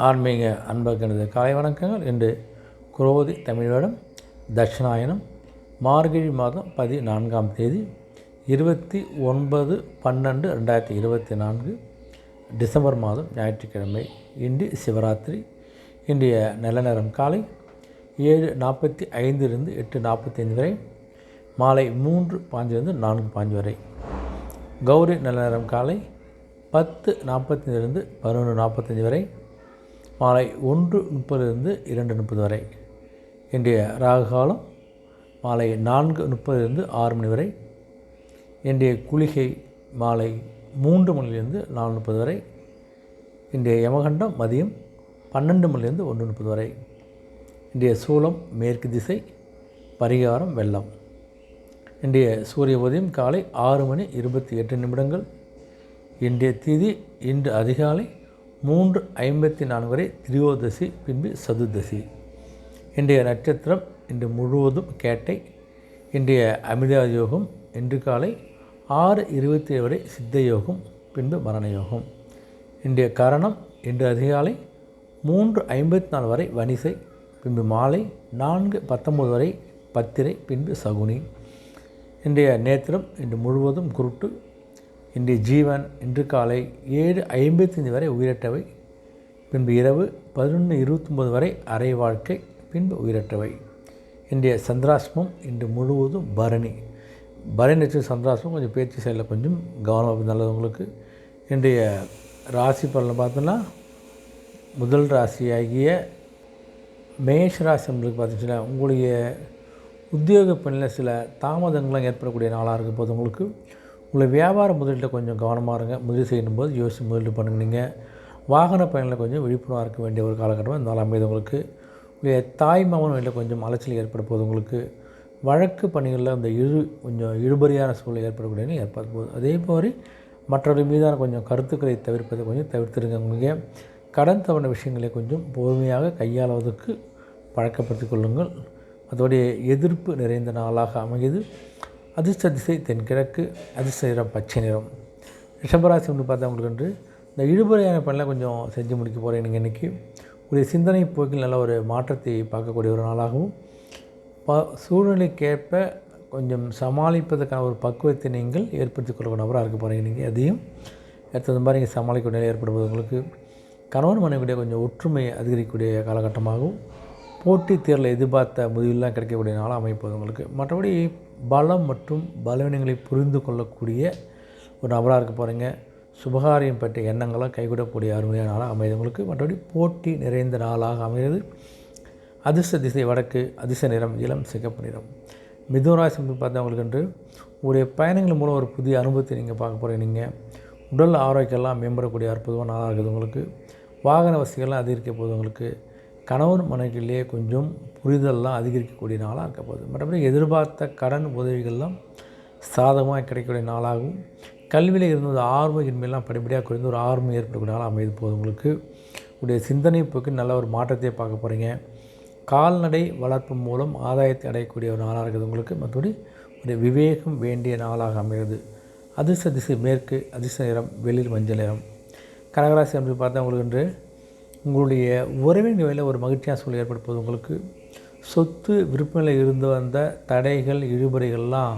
ஆன்மீக அன்பர்களது காலை வணக்கங்கள். இன்று குரோதி தமிழோடம் தட்சிணாயனம் மார்கழி மாதம் பதினான்காம் தேதி இருபத்தி ஒன்பது பன்னெண்டு ரெண்டாயிரத்தி இருபத்தி நான்கு டிசம்பர் மாதம் ஞாயிற்றுக்கிழமை இன்று சிவராத்திரி. இன்றைய நல்ல நேரம் காலை ஏழு நாற்பத்தி ஐந்திலிருந்து எட்டு நாற்பத்தைந்து வரை மாலை மூன்று பாஞ்சிலிருந்து நான்கு பாஞ்சு வரை. கௌரி நல்ல நேரம் காலை பத்து நாற்பத்தஞ்சிலிருந்து பதினொன்று நாற்பத்தஞ்சு வரை மாலை ஒன்று முப்பதிலிருந்து இரண்டு முப்பது வரை. இன்றைய ராகு காலம் மாலை நான்கு முப்பதிலிருந்து ஆறு மணி வரை. இன்றைய குளிகை மாலை மூன்று மணிலிருந்து நாலு முப்பது வரை. இன்றைய யமகண்டம் மதியம் பன்னெண்டு மணிலிருந்து ஒன்று முப்பது வரை. இன்றைய சூலம் மேற்கு திசை பரிகாரம் வெள்ளம். இன்றைய சூரிய உதயம் காலை ஆறு மணி இருபத்தி எட்டு நிமிடங்கள். இன்றைய திதி இன்று அதிகாலை மூன்று ஐம்பத்தி நான்கு வரை திரியோதசி பின்பு சதுர்தசி. இன்றைய நட்சத்திரம் இன்று முழுவதும் கேட்டை இன்றைய அமிதா யோகம் இன்று காலை ஆறு இருபத்தி ஏழு வரை சித்த யோகம் பின்பு மரண யோகம் இன்றைய கரணம் இன்று அதிகாலை மூன்று ஐம்பத்தி நாலு வரை வணிசை பின்பு மாலை நான்கு பத்தொம்பது வரை பத்திரை பின்பு சகுனி. இன்றைய நேத்திரம் இன்று முழுவதும் குருட்டு இன்றைய ஜீவன் இன்று காலை ஏழு ஐம்பத்தைந்து வரை உயிரற்றவை. பின்பு இரவு பதினொன்று இருபத்தொம்பது வரை அரை வாழ்க்கை பின்பு உயிரற்றவை. இன்றைய சந்திராசிரமம் இன்று முழுவதும் பரணி. பரணி நட்சத்திர சந்திராசிரமம் கொஞ்சம் பேச்சு செயலில் கொஞ்சம் கவனம் நல்லது உங்களுக்கு. இன்றைய ராசி பலனை பார்த்தோன்னா முதல் ராசியாகிய மேஷ ராசி நம்மளுக்கு பார்த்துச்சுன்னா உங்களுடைய உத்தியோக பணியில் சில தாமதங்கள்லாம் ஏற்படக்கூடிய நாளாக இருக்கும் போது உங்களுக்கு. உங்களை வியாபார முதலீட்டில் கொஞ்சம் கவனமாக இருங்க. முதலீடு செய்யும்போது யோசித்து முதலீடு பண்ணுங்க நீங்கள் வாகன பயணில் கொஞ்சம் விழிப்புணர்வாக இருக்க வேண்டிய ஒரு காலகட்டமாக இந்த நாள் அமைது உங்களுக்கு. உங்களுடைய தாய் மாமன் வழியில் கொஞ்சம் அலைச்சல் ஏற்பட போகுது உங்களுக்கு. வழக்கு பணிகளில் அந்த இழு கொஞ்சம் இழுபறியான சூழ்நிலை ஏற்படக்கூடிய ஏற்பட போகுது. அதே மாதிரி மற்றவர்கள் மீதான கொஞ்சம் கருத்துக்களை தவிர்ப்பதை கொஞ்சம் தவிர்த்துருங்க உங்களுடைய கடன் தவணை விஷயங்களை கொஞ்சம் பொறுமையாக கையாளுவதற்கு பழக்கப்படுத்திக் கொள்ளுங்கள். அதோடைய எதிர்ப்பு நிறைந்த நாளாக அமையுது. அதிர்ஷ்ட திசை தென்கிழக்கு அதிர்ஷ்ட நிறம் பச்சை நிறம். ரிஷபராசி வந்து பார்த்தவங்களுக்கு வந்து இந்த இழுபறையான பணியில் கொஞ்சம் செஞ்சு முடிக்க போகிறேன் நீங்கள் இன்றைக்கி உடைய சிந்தனை போக்கில் நல்ல ஒரு மாற்றத்தை பார்க்கக்கூடிய ஒரு நாளாகவும் ப சூழ்நிலைக்கேற்ப கொஞ்சம் சமாளிப்பதற்கான ஒரு பக்குவத்தை நீங்கள் ஏற்படுத்திக் கொள்ளக்கூடிய நபராக இருக்க போகிறீங்க நீங்கள் அதையும். அடுத்தது மாதிரி நீங்கள் சமாளிக்கக்கூடிய நிலை ஏற்படுவது உங்களுக்கு கணவன் மனைவிடைய கொஞ்சம் ஒற்றுமை அதிகரிக்கக்கூடிய காலகட்டமாகவும் போட்டித் தேர்தலை எதிர்பார்த்த முடிவெல்லாம் கிடைக்கக்கூடிய நாளாக அமைப்பது உங்களுக்கு. மற்றபடி பலம் மற்றும் பலவீனங்களை புரிந்து கொள்ளக்கூடிய ஒரு நபராக இருக்க போகிறீங்க சுபகாரியம் பற்றிய எண்ணங்களாக கைகூடக்கூடிய அருமையான நாளாக அமைது உங்களுக்கு. மற்றபடி போட்டி நிறைந்த நாளாக அமைகிறது. அதிர்ஷ்ட திசை வடக்கு அதிர்ஷ்ட நிறம் இளம் சிகப்பு நிறம். மிதுனராசி பார்த்தவங்களுக்கு என்று உங்களுடைய பயணங்கள் மூலம் ஒரு புதிய அனுபவத்தை நீங்கள் பார்க்க போகிறீங்க நீங்கள் உடல் ஆரோக்கியம்லாம் மேம்படக்கூடிய அற்புதமான நாளாக இருக்குது உங்களுக்கு. வாகன வசதிகள்லாம் அதிகரிக்க போகுது உங்களுக்கு. கணவன் மனைவிலேயே கொஞ்சம் புரிதல்லாம் அதிகரிக்கக்கூடிய நாளாக இருக்க போகுது. மற்றபடி எதிர்பார்த்த கடன் உதவிகள்லாம் சாதகமாக கிடைக்கக்கூடிய நாளாகவும் கல்வியில் இருந்த ஒரு ஆர்வம் இன்மையெல்லாம் படிப்படியாக குறைந்து ஒரு ஆர்வம் ஏற்படக்கூடிய நாளாக அமைது போகுது உங்களுக்கு. உடைய சிந்தனை போக்கு நல்ல ஒரு மாற்றத்தை பார்க்க போகிறீங்க கால்நடை வளர்ப்பு மூலம் ஆதாயத்தை அடையக்கூடிய ஒரு நாளாக இருக்குது உங்களுக்கு. மற்றபடி ஒரு விவேகம் வேண்டிய நாளாக அமைகிறது. அதிர்ஷ்ட திசை மேற்கு அதிர்ஷ்ட நிறம் வெளிர் மஞ்சள் நிறம். கனகராசி அப்படி பார்த்தா உங்களுக்கு என்று உங்களுடைய உறவின் நிலையில் ஒரு மகிழ்ச்சியான சூழல் ஏற்படுப்பது உங்களுக்கு. சொத்து விற்பனையில் இருந்து வந்த தடைகள் இழுபறிகள்லாம்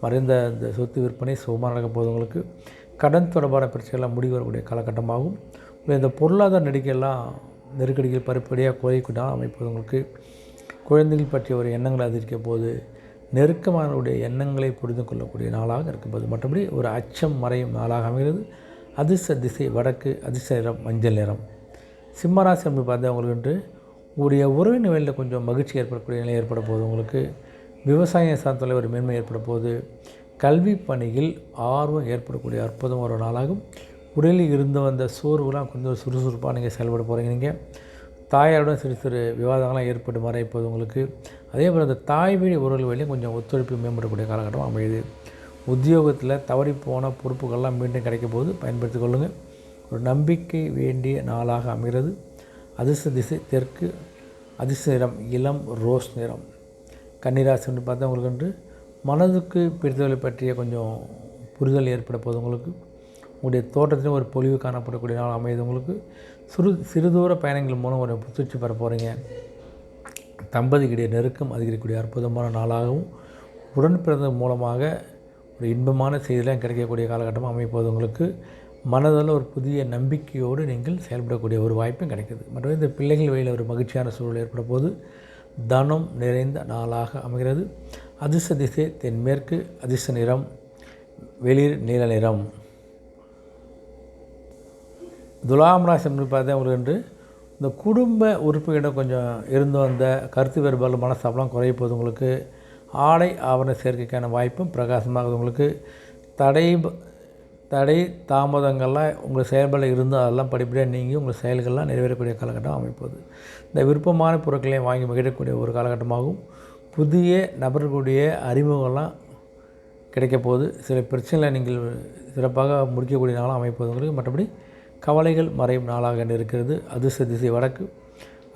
மறைந்த இந்த சொத்து விற்பனை சுகமாக நடக்க போது உங்களுக்கு. கடன் தொடர்பான பிரச்சனைகள்லாம் முடிவு வரக்கூடிய காலகட்டமாகும். இந்த பொருளாதார நெருக்கெல்லாம் நெருக்கடிகள் பருப்படியாக குறைக்கூடிய அமைப்பது உங்களுக்கு. குழந்தைகள் பற்றிய ஒரு எண்ணங்களை அதிகரிக்க போது நெருக்கமானவருடைய எண்ணங்களை புரிந்து கொள்ளக்கூடிய நாளாக இருக்கும்போது மற்றபடி ஒரு அச்சம் மறையும் நாளாக அமைகிறது. அதிர்ஷ்ட திசை வடக்கு அதிர்ஷ்ட நிறம் மஞ்சள் நிறம். சிம்மராசி அப்படி பார்த்தவங்களுக்கு வந்து உங்களுடைய உறவின் வேலையில் கொஞ்சம் மகிழ்ச்சி ஏற்படக்கூடிய நிலை ஏற்பட போகுது. உங்களுக்கு விவசாய சார்ந்த ஒரு மேன்மை ஏற்பட போகுது. கல்வி பணியில் ஆர்வம் ஏற்படக்கூடிய அற்புதம் ஒரு நாளாகும். உடலில் இருந்து வந்த சோர்வுலாம் கொஞ்சம் சுறுசுறுப்பாக நீங்கள் செயல்பட போகிறீங்க நீங்கள் தாயாருடன் சிறு சிறு விவாதங்கள்லாம் ஏற்பட்டு மறை இப்போது உங்களுக்கு. அதே போல் அந்த தாய் வழி உறவுகள் வழியும் கொஞ்சம் ஒத்துழைப்பு மேம்படக்கூடிய காலகட்டம் அமையுது. உத்தியோகத்தில் தவறி போன பொறுப்புகள்லாம் மீண்டும் கிடைக்கும் போது பயன்படுத்திக் கொள்ளுங்கள் ஒரு நம்பிக்கை வேண்டிய நாளாக அமைகிறது. அதிர்ஷ்ட திசை தெற்கு அதிர்ஷ்ட நிறம் இளம் ரோஸ் நிறம். கன்னிராசின்னு பார்த்தா உங்களுக்கு வந்து மனதுக்கு பிடித்தவர்களை பற்றிய கொஞ்சம் புரிதல் ஏற்பட போது உங்களுக்கு. உங்களுடைய தோட்டத்திலும் ஒரு பொலிவு காணப்படக்கூடிய நாள் அமையுது உங்களுக்கு. சிறு சிறுதூர பயணங்கள் மூலம் ஒரு புத்துணர்ச்சி பெற போகிறீங்க தம்பதிக்கிடையே நெருக்கம் அதிகரிக்கக்கூடிய அற்புதமான நாளாகவும் உடன் பிறந்த மூலமாக ஒரு இன்பமான செய்திலாம் கிடைக்கக்கூடிய காலகட்டமாக அமைப்போது உங்களுக்கு. மனதில் ஒரு புதிய நம்பிக்கையோடு நீங்கள் செயல்படக்கூடிய ஒரு வாய்ப்பும் கிடைக்குது. மற்றும் இந்த பிள்ளைகள் வழியில் ஒரு மகிழ்ச்சியான சூழல் ஏற்பட போது தனம் நிறைந்த நாளாக அமைகிறது. அதிர்ஷ்ட திசை தென்மேற்கு அதிர்ஷ்ட நிறம் வெளிர் நீல நிறம். துலாம் ராசி பார்த்தா உங்களுக்கு என்று இந்த குடும்ப உறுப்புகளிடம் கொஞ்சம் இருந்து வந்த கருத்து வேறுபாடு மனஸ்தாபலாம் குறைய போகுது உங்களுக்கு. ஆடை ஆவண சேர்க்கைக்கான வாய்ப்பும் பிரகாசமாகுது உங்களுக்கு. தடை தடை தாமதங்கள்லாம் உங்கள் செயல்பாடு இருந்தால் அதெல்லாம் படிப்படியாக நீங்கி உங்கள் செயல்கள்லாம் நிறைவேறக்கூடிய காலகட்டம் அமைப்பது. இந்த விருப்பமான பொருட்களையும் வாங்கி மகிழக்கூடிய ஒரு காலகட்டமாகவும் புதிய நபர்களுடைய அறிமுகம்லாம் கிடைக்க சில பிரச்சனைகளை நீங்கள் சிறப்பாக முடிக்கக்கூடிய நாளாக அமைப்பது உங்களுக்கு மற்றபடி கவலைகள் மறையும் நாளாக இருக்கிறது. அதிர்ஷ்ட திசை வடக்கு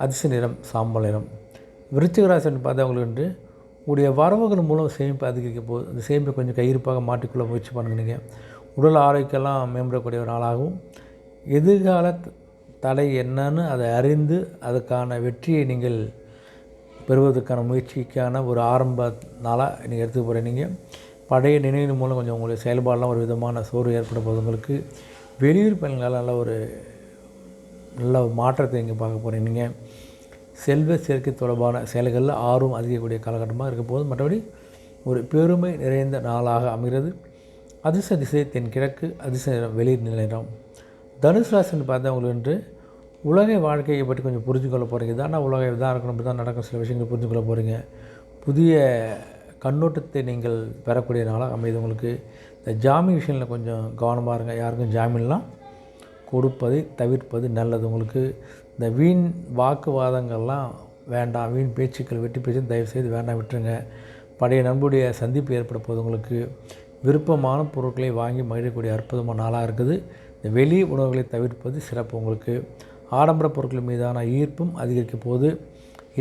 அதிர்ஷ்ட நிறம் சாம்பல் நிறம். விருச்சிகராசன் பார்த்தா உங்களுக்கு வந்து உங்களுடைய வரவுகள் மூலம் சேமிப்பு அதிகரிக்க போகுது அந்த சேமிப்பை கொஞ்சம் கையிருப்பாக மாட்டிக்கொள்ள முயற்சி பண்ணுங்க நீங்கள் உடல் ஆரோக்கியம்லாம் மேம்படக்கூடிய ஒரு நாளாகவும் எதிர்கால தடை என்னன்னு அதை அறிந்து அதுக்கான வெற்றியை நீங்கள் பெறுவதற்கான முயற்சிக்கான ஒரு ஆரம்ப நாளாக நீங்கள் எடுத்துக்க போகிறேன் நீங்கள் பழைய நினைவு மூலம் கொஞ்சம் உங்களுடைய செயல்பாடெலாம் ஒரு விதமான சோர்வு ஏற்பட போது உங்களுக்கு வெளியூர் பயணங்களால் நல்ல ஒரு நல்ல மாற்றத்தை இங்கே பார்க்க போகிறேன் நீங்கள் செல்வ சேர்க்கை தொடர்பான செயல்களில் ஆர்வம் அதிகக்கூடிய காலகட்டமாக இருக்க போது மற்றபடி ஒரு பெருமை நிறைந்த நாளாக அமைகிறது. அதிர்ஷ்ட திசை தென்கிழக்கு அதிர்ஷ்ட நிறம். வெளிர் நிலம் தனுசு ராசின்னு பார்த்தவங்களுக்கு என்று உலக வாழ்க்கையை பற்றி கொஞ்சம் புரிஞ்சுக்கொள்ள போகிறீங்க இதான உலக இதாக இருக்கணும் இப்படி தான் நடக்கும் சில விஷயங்களை புரிஞ்சுக்கொள்ள போகிறீங்க புதிய கண்ணோட்டத்தை நீங்கள் பெறக்கூடிய நாளாக அமைது உங்களுக்கு. இந்த ஜாமீன் விஷயங்களில் கொஞ்சம் கவனமாக இருங்க. யாருக்கும் ஜாமீன்லாம் கொடுப்பதை தவிர்ப்பது நல்லது உங்களுக்கு. இந்த வீண் வாக்குவாதங்கள்லாம் வேண்டாம். வீண் பேச்சுக்கள் வெட்டி பேச்சு தயவுசெய்து வேண்டாம். விட்டுருங்க. பழைய நண்புடைய சந்திப்பு ஏற்பட போது உங்களுக்கு. விருப்பமான பொருட்களை வாங்கி மகிழக்கூடிய அற்புதமான நாளாக இருக்குது. இந்த வெளி உணவுகளை தவிர்ப்பது சிறப்பு உங்களுக்கு. ஆடம்பர பொருட்கள் மீதான ஈர்ப்பும் அதிகரிக்கும் போது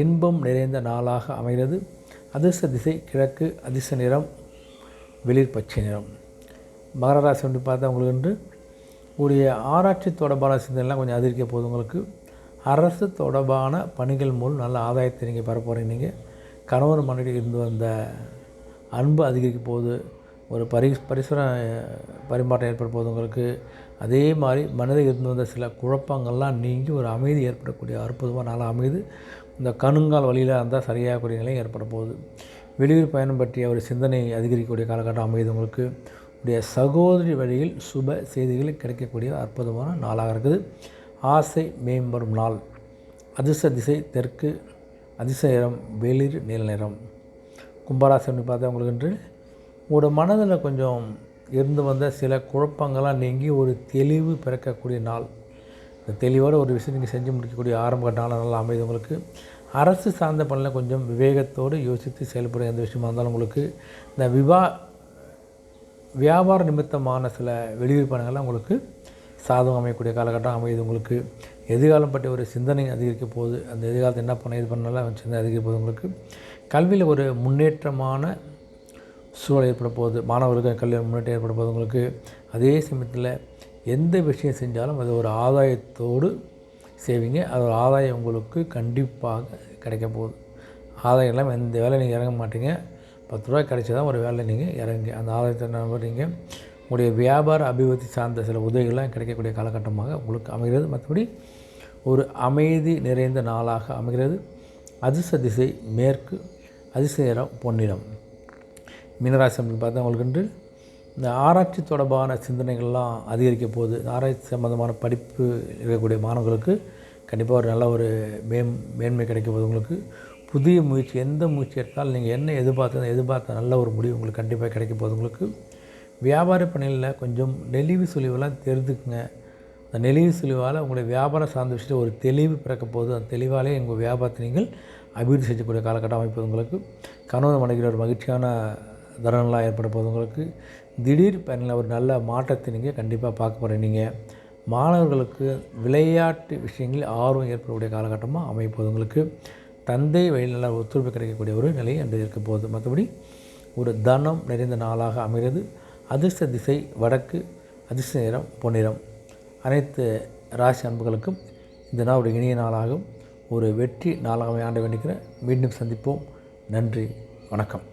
இன்பம் நிறைந்த நாளாக அமைகிறது. அதிர்ஷ்ட திசை கிழக்கு அதிர்ஷ்ட நிறம் வெளிர் பச்சை நிறம். மகர ராசி வந்து பார்த்தா உங்களுக்கு என்று உடைய ஆராய்ச்சி தொடர்பான சிந்தனைலாம் கொஞ்சம் அதிகரிக்க போகுது உங்களுக்கு. அரசு தொடர்பான பணிகள் மூலம் நல்ல ஆதாயத்தை நீங்கள் பெற போகிறீங்க நீங்கள் கணவன் மனைவி இருந்து வந்த அன்பு அதிகரிக்க போகுது. ஒரு பரி பரிசுர பரிமாற்றம் ஏற்படும் போது உங்களுக்கு அதே மாதிரி மனதில் இருந்து வந்த சில குழப்பங்கள்லாம் நீங்கி ஒரு அமைதி ஏற்படக்கூடிய அற்புதமாக நல்லா அமைது இந்த கணுங்கால் வழியில் இருந்தால் சரியாகக்கூடிய நிலை ஏற்பட போகுது வெளியூர் பயணம் பற்றிய ஒரு சிந்தனை அதிகரிக்கக்கூடிய காலகட்டம் அமைது உங்களுக்கு. உடைய சகோதரி வழியில் சுப செய்திகள் கிடைக்கக்கூடிய அற்புதமான நாளாக இருக்குது. ஆசை மேம்படும் நாள். அதிர்ஷ்ட திசை தெற்கு அதிசயம் நிறம் வெளிர் நீல நிறம். கும்பராசி பார்த்தா உங்களுக்கு என்று உங்களோட மனதில் கொஞ்சம் இருந்து வந்த சில குழப்பங்கள்லாம் நீங்கி ஒரு தெளிவு பிறக்கக்கூடிய நாள். இந்த தெளிவோட ஒரு விஷயம் நீங்கள் செஞ்சு முடிக்கக்கூடிய ஆரம்ப கட்ட நாளாக நல்லா அமைது உங்களுக்கு. அரசு சார்ந்த பணியில் கொஞ்சம் விவேகத்தோடு யோசித்து செயல்படும் எந்த விஷயமா இருந்தாலும் உங்களுக்கு இந்த விவா வியாபார நிமித்தமான சில வெளியூர் பணங்கள்லாம் உங்களுக்கு சாதகம் அமையக்கூடிய காலகட்டம் அமையுது உங்களுக்கு. எதிர்காலம் பற்றி ஒரு சிந்தனை அதிகரிக்க போகுது. அந்த எதிர்காலத்தை என்ன பண்ண இது பண்ணலாம் சிந்தனை அதிகரிக்க போகுது உங்களுக்கு. கல்வியில் ஒரு முன்னேற்றமான சூழல் ஏற்பட போகுது மாணவர்களுக்கு கல்வி முன்னேற்றம் ஏற்பட போகுது உங்களுக்கு அதே சமயத்தில் எந்த விஷயம் செஞ்சாலும் அது ஒரு ஆதாயத்தோடு செய்வீங்க. அது ஒரு ஆதாயம் உங்களுக்கு கண்டிப்பாக கிடைக்க போகுது. ஆதாயம் இல்லாமல் எந்த வேலை நீங்கள் இறங்க மாட்டீங்க. பத்து ரூபா கிடைச்சா தான் ஒரு வேலை நீங்கள் இறங்குங்க. அந்த ஆதாயத்தை நம்பர் நீங்கள் உங்களுடைய வியாபார அபிவிருத்தி சார்ந்த சில உதவிகள்லாம் கிடைக்கக்கூடிய காலகட்டமாக உங்களுக்கு அமைகிறது. மற்றபடி ஒரு அமைதி நிறைந்த நாளாக அமைகிறது. அதிர்ஷ்ட திசை மேற்கு அதிர்ஷ்ட நிறம் பொன்னிறம். மீனராசி பார்த்தா உங்களுக்கு இந்த ஆராய்ச்சி தொடர்பான சிந்தனைகள்லாம் அதிகரிக்க போகுது. ஆராய்ச்சி சம்மந்தமான படிப்பு இருக்கக்கூடிய மாணவர்களுக்கு கண்டிப்பாக ஒரு நல்ல ஒரு மேம் மேன்மை கிடைக்க போகுது உங்களுக்கு. புதிய முயற்சி எந்த முயற்சி எடுத்தாலும் நீங்கள் என்ன எதிர்பார்த்து எதிர்பார்த்த நல்ல ஒரு முடிவு உங்களுக்கு கண்டிப்பாக கிடைக்க போகுது உங்களுக்கு. வியாபார பணியில் கொஞ்சம் நெளிவு சுழிவெல்லாம் தெரிஞ்சுக்குங்க. அந்த நெளிவு சுழிவால் உங்களுடைய வியாபாரம் சார்ந்த விஷயத்தில் ஒரு தெளிவு பிறக்க போகுது. அந்த தெளிவாலே உங்கள் வியாபாரத்தை நீங்கள் அபிவிருத்தி செய்யக்கூடிய காலகட்டம் அமைப்பது உங்களுக்கு. கணவன் மனைவியில் ஒரு மகிழ்ச்சியான தருணம்லாம் ஏற்பட போகுது உங்களுக்கு திடீர் பயனில் ஒரு நல்ல மாற்றத்தை நீங்கள் கண்டிப்பாக பார்க்க போகிறீங்க நீங்கள் மாணவர்களுக்கு விளையாட்டு விஷயங்களில் ஆர்வம் ஏற்படக்கூடிய காலகட்டமாக அமைப்போது உங்களுக்கு தந்தை வழியில் நல்ல ஒத்துழைப்பு கிடைக்கக்கூடிய ஒரு நிலை என்று இருக்க போகுது. மற்றபடி ஒரு தனம் நிறைந்த நாளாக அமைகிறது. அதிர்ஷ்ட திசை வடக்கு அதிர்ஷ்ட நிறம் பொன்னிறம். அனைத்து ராசி அன்புகளுக்கும் இந்த நாள் ஒரு இனிய நாளாகும். ஒரு வெற்றி நாளாக ஆண்டு வேண்டிக்கிறேன். மீண்டும் சந்திப்போம். நன்றி வணக்கம்.